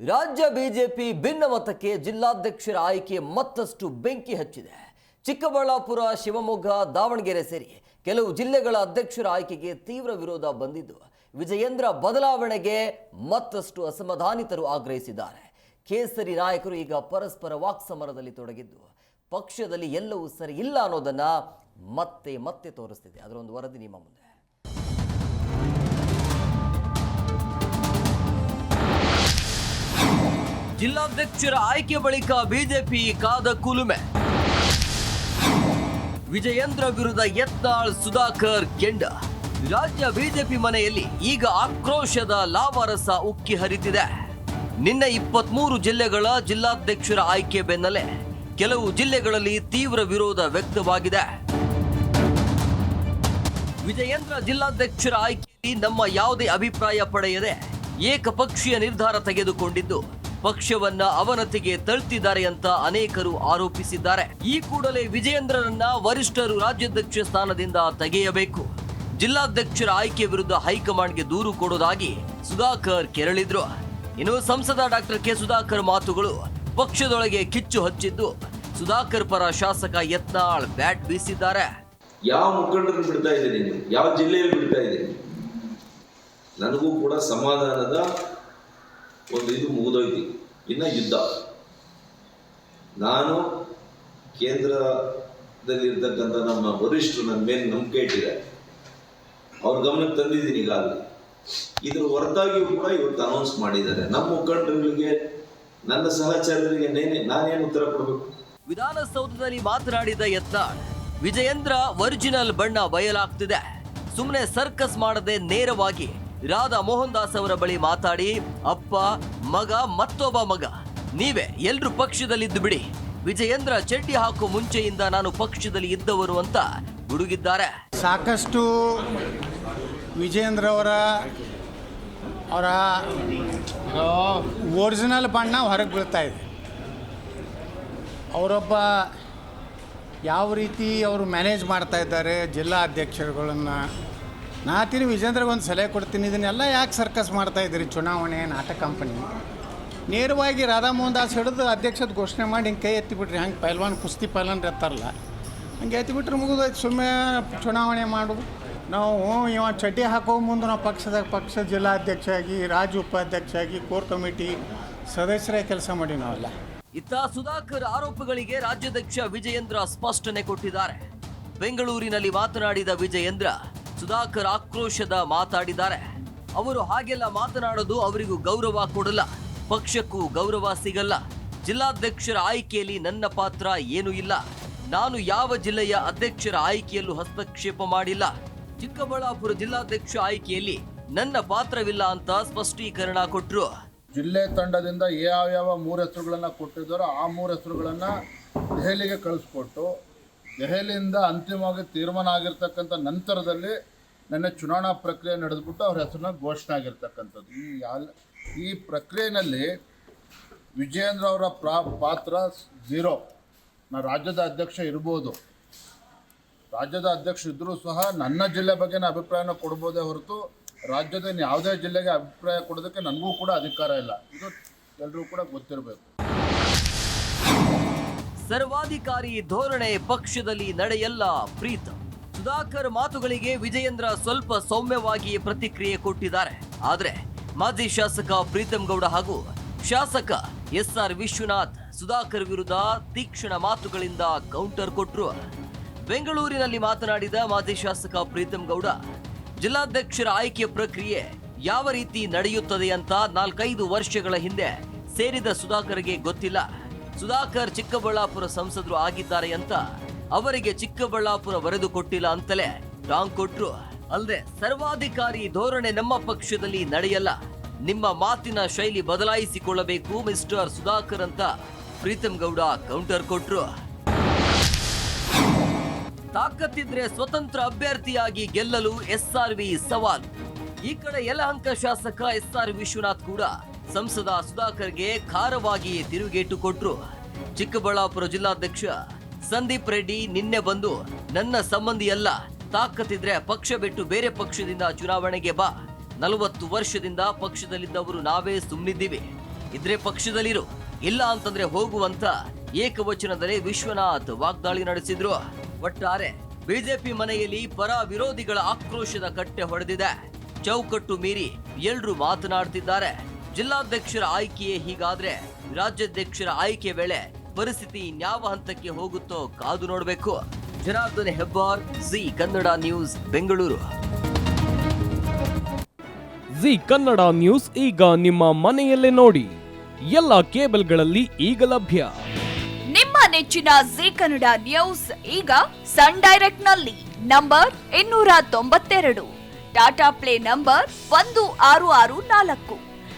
ರಾಜ್ಯ ಬಿಜೆಪಿ ಭಿನ್ನಮತಕ್ಕೆ ಜಿಲ್ಲಾಧ್ಯಕ್ಷರ ಆಯ್ಕೆ ಮತ್ತಷ್ಟು ಬೆಂಕಿ ಹಚ್ಚಿದೆ. ಚಿಕ್ಕಬಳ್ಳಾಪುರ, ಶಿವಮೊಗ್ಗ, ದಾವಣಗೆರೆ ಸೇರಿ ಕೆಲವು ಜಿಲ್ಲೆಗಳ ಅಧ್ಯಕ್ಷರ ಆಯ್ಕೆಗೆ ತೀವ್ರ ವಿರೋಧ ಬಂದಿದ್ದು, ವಿಜಯೇಂದ್ರ ಬದಲಾವಣೆಗೆ ಮತ್ತಷ್ಟು ಅಸಮಾಧಾನಿತರು ಆಗ್ರಹಿಸಿದ್ದಾರೆ. ಕೇಸರಿ ನಾಯಕರು ಈಗ ಪರಸ್ಪರ ವಾಕ್ಸಮರದಲ್ಲಿ ತೊಡಗಿದ್ದು, ಪಕ್ಷದಲ್ಲಿ ಎಲ್ಲವೂ ಸರಿ ಇಲ್ಲ ಅನ್ನೋದನ್ನ ಮತ್ತೆ ಮತ್ತೆ ತೋರಿಸ್ತಿದೆ. ಅದರ ಒಂದು ವರದಿ ನಿಮ್ಮ ಮುಂದೆ. ಜಿಲ್ಲಾಧ್ಯಕ್ಷರ ಆಯ್ಕೆ ಬಳಿಕ ಬಿಜೆಪಿ ಕಾದ ಕುಲುಮೆ. ವಿಜಯೇಂದ್ರ ವಿರುದ್ಧ ಯತ್ನಾಳ್ ಸುಧಾಕರ್ ಕೆಂಡ. ರಾಜ್ಯ ಬಿಜೆಪಿ ಮನೆಯಲ್ಲಿ ಈಗ ಆಕ್ರೋಶದ ಲಾವಾರಸ ಉಕ್ಕಿ ಹರಿತಿದೆ. ನಿನ್ನೆ ಇಪ್ಪತ್ಮೂರು ಜಿಲ್ಲೆಗಳ ಜಿಲ್ಲಾಧ್ಯಕ್ಷರ ಆಯ್ಕೆ ಬೆನ್ನಲ್ಲೇ ಕೆಲವು ಜಿಲ್ಲೆಗಳಲ್ಲಿ ತೀವ್ರ ವಿರೋಧ ವ್ಯಕ್ತವಾಗಿದೆ. ವಿಜಯೇಂದ್ರ ಜಿಲ್ಲಾಧ್ಯಕ್ಷರ ಆಯ್ಕೆಯಲ್ಲಿ ನಮ್ಮ ಯಾವುದೇ ಅಭಿಪ್ರಾಯ ಪಡೆಯದೆ ಏಕಪಕ್ಷೀಯ ನಿರ್ಧಾರ ತೆಗೆದುಕೊಂಡಿದ್ದು ಪಕ್ಷವನ್ನ ಅವನತಿಗೆ ತಳ್ತಿದ್ದಾರೆ ಅಂತ ಅನೇಕರು ಆರೋಪಿಸಿದ್ದಾರೆ. ಈ ಕೂಡಲೇ ವಿಜಯೇಂದ್ರರನ್ನ ವರಿಷ್ಠರು ರಾಜ್ಯಾಧ್ಯಕ್ಷ ಸ್ಥಾನದಿಂದ ತೆಗೆಯಬೇಕು. ಜಿಲ್ಲಾಧ್ಯಕ್ಷರ ಆಯ್ಕೆ ವಿರುದ್ಧ ಹೈಕಮಾಂಡ್ಗೆ ದೂರು ಕೊಡೋದಾಗಿ ಸುಧಾಕರ್ ಕೆರಳಿದ್ರು. ಇನ್ನು ಸಂಸದ ಡಾಕ್ಟರ್ ಕೆ. ಸುಧಾಕರ್ ಮಾತುಗಳು ಪಕ್ಷದೊಳಗೆ ಕಿಚ್ಚು ಹಚ್ಚಿದ್ದು ಸುಧಾಕರ್ ಪರ ಶಾಸಕ ಯತ್ನಾಳ್ ಬ್ಯಾಟ್ ಬೀಸಿದ್ದಾರೆ. ಯಾವ ಮುಖಂಡರನ್ನು ಬಿಡ್ತಾ ಇದ್ದೀನಿ ಯಾವ ಜಿಲ್ಲೆಯಲ್ಲಿ ಬಿಡ್ತಾ ಇದ್ದೀನಿ? ನನಗೂ ಕೂಡ ಸಮಾಧಾನದ ಒಂದು ಇದು ಮುಗಿದೋಯ್ತು. ಇನ್ನ ಯುದ್ಧ. ನಾನು ಕೇಂದ್ರದಲ್ಲಿರ್ತಕ್ಕಂಥ ನಮ್ಮ ವರಿಷ್ಠರು ನನ್ನ ಮೇಲೆ ನಂಬಿಕೆ ಇಟ್ಟಿದೆ ಅವ್ರ ಗಮನಕ್ಕೆ ತಂದಿದ್ದೀನಿ ಈಗಾಗಲೇ. ಇದ್ರ ಹೊರತಾಗಿಯೂ ಕೂಡ ಇವತ್ತು ಅನೌನ್ಸ್ ಮಾಡಿದ್ದಾರೆ. ನಮ್ಮ ಮುಖಂಡರುಗಳಿಗೆ, ನನ್ನ ಸಹಚರರಿಗೆ ನೇನೆ ನಾನೇನು ಉತ್ತರ ಕೊಡಬೇಕು? ವಿಧಾನಸೌಧದಲ್ಲಿ ಮಾತನಾಡಿದ ಯತ್ನಾಳ್, ವಿಜಯೇಂದ್ರ ಒರಿಜಿನಲ್ ಬಣ್ಣ ಬಯಲಾಗ್ತಿದೆ. ಸುಮ್ಮನೆ ಸರ್ಕಸ್ ಮಾಡದೆ ನೇರವಾಗಿ ರಾಧಾ ಮೋಹನ್ ದಾಸ್ ಅವರ ಬಳಿ ಮಾತಾಡಿ ಅಪ್ಪ ಮಗ ಮತ್ತೊಬ್ಬ ಮಗ ನೀವೇ ಎಲ್ರು ಪಕ್ಷದಲ್ಲಿದ್ದು ಬಿಡಿ. ವಿಜಯೇಂದ್ರ ಚಡ್ಡಿ ಹಾಕೋ ಮುಂಚೆಯಿಂದ ನಾನು ಪಕ್ಷದಲ್ಲಿ ಇದ್ದವರು ಅಂತ ಗುಡುಗಿದ್ದಾರೆ. ಸಾಕಷ್ಟು ವಿಜೇಂದ್ರ ಅವರ ಅವರ ಒರಿಜಿನಲ್ ಬಣ್ಣ ಹೊರಗೆ ಬೀಳ್ತಾ ಇದೆ. ಅವರೊಬ್ಬ ಯಾವ ರೀತಿ ಅವರು ಮ್ಯಾನೇಜ್ ಮಾಡ್ತಾ ಇದ್ದಾರೆ ಜಿಲ್ಲಾ ಅಧ್ಯಕ್ಷರುಗಳನ್ನು ನಾತೀನಿ ವಿಜೇಂದ್ರಗೆ ಒಂದು ಸಲಹೆ ಕೊಡ್ತೀನಿ. ಇದನ್ನೆಲ್ಲ ಯಾಕೆ ಸರ್ಕಸ್ ಮಾಡ್ತಾ ಇದ್ದೀರಿ? ಚುನಾವಣೆ, ನಾಟಕ ಕಂಪನಿ ನೇರವಾಗಿ ರಾಧಾಮೋಹನ್ ದಾಸ್ ಹಿಡಿದು ಅಧ್ಯಕ್ಷದ ಘೋಷಣೆ ಮಾಡಿ ಹಿಂಗೆ ಕೈ ಎತ್ತಿಬಿಟ್ರಿ. ಹಂಗೆ ಪೈಲ್ವಾನ್, ಕುಸ್ತಿ ಪೈಲ್ವಾನ್ ಎತ್ತಾರಲ್ಲ ಹಂಗೆ ಎತ್ತಿಬಿಟ್ರೆ ಮುಗಿದೋಯ್ತು. ಸುಮ್ಮನೆ ಚುನಾವಣೆ ಮಾಡು. ನಾವು ಇವ ಚಡ್ಡಿ ಹಾಕೋ ಮುಂದೆ ನಾವು ಪಕ್ಷದ ಪಕ್ಷದ ಜಿಲ್ಲಾಧ್ಯಕ್ಷ ಆಗಿ ರಾಜ್ಯ ಉಪಾಧ್ಯಕ್ಷ ಆಗಿ ಕೋರ್ ಕಮಿಟಿ ಸದಸ್ಯರೇ ಕೆಲಸ ಮಾಡಿ ನಾವೆಲ್ಲ. ಇತ್ತ ಸುಧಾಕರ್ ಆರೋಪಗಳಿಗೆ ರಾಜ್ಯಾಧ್ಯಕ್ಷ ವಿಜಯೇಂದ್ರ ಸ್ಪಷ್ಟನೆ ಕೊಟ್ಟಿದ್ದಾರೆ. ಬೆಂಗಳೂರಿನಲ್ಲಿ ಮಾತನಾಡಿದ ವಿಜಯೇಂದ್ರ ಸುಧಾಕರ್ ಆಕ್ರೋಶದ ಮಾತಾಡಿದ್ದಾರೆ. ಅವರು ಹಾಗೆಲ್ಲ ಮಾತನಾಡೋದು ಅವರಿಗೂ ಗೌರವ ಕೊಡಲ್ಲ, ಪಕ್ಷಕ್ಕೂ ಗೌರವ ಸಿಗಲ್ಲ. ಜಿಲ್ಲಾಧ್ಯಕ್ಷರ ಆಯ್ಕೆಯಲ್ಲಿ ನನ್ನ ಪಾತ್ರ ಏನೂ ಇಲ್ಲ. ನಾನು ಯಾವ ಜಿಲ್ಲೆಯ ಅಧ್ಯಕ್ಷರ ಆಯ್ಕೆಯಲ್ಲೂ ಹಸ್ತಕ್ಷೇಪ ಮಾಡಿಲ್ಲ. ಚಿಕ್ಕಬಳ್ಳಾಪುರ ಜಿಲ್ಲಾಧ್ಯಕ್ಷ ಆಯ್ಕೆಯಲ್ಲಿ ನನ್ನ ಪಾತ್ರವಿಲ್ಲ ಅಂತ ಸ್ಪಷ್ಟೀಕರಣ ಕೊಟ್ಟರು ಜಿಲ್ಲೆ ತಂಡದಿಂದ ಯಾವ್ಯಾವ ಮೂರು ಹೆಸರುಗಳನ್ನು ಕೊಟ್ಟಿದ್ದಾರೋ ಆ ಮೂರು ಹೆಸರುಗಳನ್ನು ದೆಹಲಿಗೆ ಕಳಿಸ್ಕೊಟ್ಟು ದೆಹಲಿಯಿಂದ ಅಂತಿಮವಾಗಿ ತೀರ್ಮಾನ ಆಗಿರ್ತಕ್ಕಂಥ ನಂತರದಲ್ಲಿ ನನ್ನ ಚುನಾವಣಾ ಪ್ರಕ್ರಿಯೆ ನಡೆದ್ಬಿಟ್ಟು ಅವ್ರ ಹೆಸರನ್ನ ಘೋಷಣೆ ಆಗಿರ್ತಕ್ಕಂಥದ್ದು. ಈ ಯಾಲ್, ಈ ಪ್ರಕ್ರಿಯೆಯಲ್ಲಿ ವಿಜಯೇಂದ್ರ ಅವರ ಪ್ರಾ, ಪಾತ್ರ ಝೀರೋ. ನಾ ರಾಜ್ಯದ ಅಧ್ಯಕ್ಷ ಇರ್ಬೋದು. ರಾಜ್ಯದ ಅಧ್ಯಕ್ಷ ಇದ್ದರೂ ಸಹ ನನ್ನ ಜಿಲ್ಲೆ ಬಗ್ಗೆ ಅಭಿಪ್ರಾಯನ ಕೊಡ್ಬೋದೇ ಹೊರತು ರಾಜ್ಯದ ಯಾವುದೇ ಜಿಲ್ಲೆಗೆ ಅಭಿಪ್ರಾಯ ಕೊಡೋದಕ್ಕೆ ನನಗೂ ಕೂಡ ಅಧಿಕಾರ ಇಲ್ಲ. ಇದು ಎಲ್ಲರೂ ಕೂಡ ಗೊತ್ತಿರಬೇಕು. ಸರ್ವಾಧಿಕಾರಿ ಧೋರಣೆ ಪಕ್ಷದಲ್ಲಿ ನಡೆಯಲ್ಲ ಪ್ರೀತ. ಸುಧಾಕರ್ ಮಾತುಗಳಿಗೆ ವಿಜಯೇಂದ್ರ ಸ್ವಲ್ಪ ಸೌಮ್ಯವಾಗಿ ಪ್ರತಿಕ್ರಿಯೆ ಕೊಟ್ಟಿದ್ದಾರೆ. ಆದ್ರೆ ಮಾಜಿ ಶಾಸಕ ಪ್ರೀತಂ ಗೌಡ ಹಾಗೂ ಶಾಸಕ ಎಸ್ ಆರ್ ವಿಶ್ವನಾಥ್ ಸುಧಾಕರ್ ವಿರುದ್ಧ ತೀಕ್ಷ್ಣ ಮಾತುಗಳಿಂದ ಕೌಂಟರ್ ಕೊಟ್ಟರು ಬೆಂಗಳೂರಿನಲ್ಲಿ ಮಾತನಾಡಿದ ಮಾಜಿ ಶಾಸಕ ಪ್ರೀತಂ ಗೌಡ, ಜಿಲ್ಲಾಧ್ಯಕ್ಷರ ಆಯ್ಕೆ ಪ್ರಕ್ರಿಯೆ ಯಾವ ರೀತಿ ನಡೆಯುತ್ತದೆ ಅಂತ ನಾಲ್ಕೈದು ವರ್ಷಗಳ ಹಿಂದೆ ಸೇರಿದ ಸುಧಾಕರ್ಗೆ ಗೊತ್ತಿಲ್ಲ. ಸುಧಾಕರ್ ಚಿಕ್ಕಬಳ್ಳಾಪುರ ಸಂಸದರು ಆಗಿದ್ದಾರೆ ಅಂತ ಅವರಿಗೆ ಚಿಕ್ಕಬಳ್ಳಾಪುರ ಬರೆದು ಕೊಟ್ಟಿಲ್ಲ ಅಂತಲೇ ಟಾಂಗ್ ಕೊಟ್ರು. ಅಲ್ಲದೆ ಸರ್ವಾಧಿಕಾರಿ ಧೋರಣೆ ನಮ್ಮ ಪಕ್ಷದಲ್ಲಿ ನಡೆಯಲ್ಲ. ನಿಮ್ಮ ಮಾತಿನ ಶೈಲಿ ಬದಲಾಯಿಸಿಕೊಳ್ಳಬೇಕು ಮಿಸ್ಟರ್ ಸುಧಾಕರ್ ಅಂತ ಪ್ರೀತಮ್ ಗೌಡ ಕೌಂಟರ್ ಕೊಟ್ರು. ತಾಕತ್ತಿದ್ರೆ ಸ್ವತಂತ್ರ ಅಭ್ಯರ್ಥಿಯಾಗಿ ಗೆಲ್ಲಲು ಎಸ್ಆರ್ವಿ ಸವಾಲ್. ಈ ಕಡೆ ಯಲಹಂಕ ಶಾಸಕ ಎಸ್ಆರ್ ವಿಶ್ವನಾಥ್ ಕೂಡ ಸಂಸದ ಸುಧಾಕರ್ಗೆ ಖಾರವಾಗಿ ತಿರುಗೇಟು ಕೊಟ್ರು. ಚಿಕ್ಕಬಳ್ಳಾಪುರ ಜಿಲ್ಲಾಧ್ಯಕ್ಷ ಸಂದೀಪ್ ರೆಡ್ಡಿ ನಿನ್ನೆ ಬಂದು, ನನ್ನ ಸಂಬಂಧಿಯಲ್ಲ, ತಾಕತ್ತಿದ್ರೆ ಪಕ್ಷ ಬಿಟ್ಟು ಬೇರೆ ಪಕ್ಷದಿಂದ ಚುನಾವಣೆಗೆ ಬಾ. ನಲವತ್ತು ವರ್ಷದಿಂದ ಪಕ್ಷದಲ್ಲಿದ್ದವರು ನಾವೇ ಸುಮ್ಮನಿದ್ದೀವಿ ಇದ್ರೆ ಪಕ್ಷದಲ್ಲಿರು. ಇಲ್ಲ ಅಂತಂದ್ರೆ ಹೋಗುವಂತ ಏಕವಚನದಲ್ಲಿ ವಿಶ್ವನಾಥ್ ವಾಗ್ದಾಳಿ ನಡೆಸಿದ್ರು. ಒಟ್ಟಾರೆ ಬಿಜೆಪಿ ಮನೆಯಲ್ಲಿ ಪರ ವಿರೋಧಿಗಳ ಆಕ್ರೋಶದ ಕಟ್ಟೆ ಹೊಡೆದಿದೆ. ಚೌಕಟ್ಟು ಮೀರಿ ಎಲ್ರೂ ಮಾತನಾಡ್ತಿದ್ದಾರೆ. ಜಿಲ್ಲಾಧ್ಯಕ್ಷರ ಆಯ್ಕೆಯೇ ಹೀಗಾದ್ರೆ ರಾಜ್ಯಾಧ್ಯಕ್ಷರ ಆಯ್ಕೆ ವೇಳೆ ಪರಿಸ್ಥಿತಿ ಯಾವ ಹಂತಕ್ಕೆ ಹೋಗುತ್ತೋ ಕಾದು ನೋಡಬೇಕು. Janardhan Hebbar G Kannada news Bengaluru. G Kannada news ಈಗ ನಿಮ್ಮ ಮನೆಯಲ್ಲೇ ನೋಡಿ. ಎಲ್ಲ ಕೇಬಲ್ಗಳಲ್ಲಿ ಈಗ ಲಭ್ಯ. ನಿಮ್ಮ ನೆಚ್ಚಿನ ಜಿ ಕನ್ನಡ ನ್ಯೂಸ್ ಈಗ ಸನ್ ಡೈರೆಕ್ಟ್ನಲ್ಲಿ ನಂಬರ್ ಇನ್ನೂರ ತೊಂಬತ್ತೆರಡು. ಟಾಟಾ ಪ್ಲೇ ನಂಬರ್ ಒಂದು ಆರು ಆರು ನಾಲ್ಕು.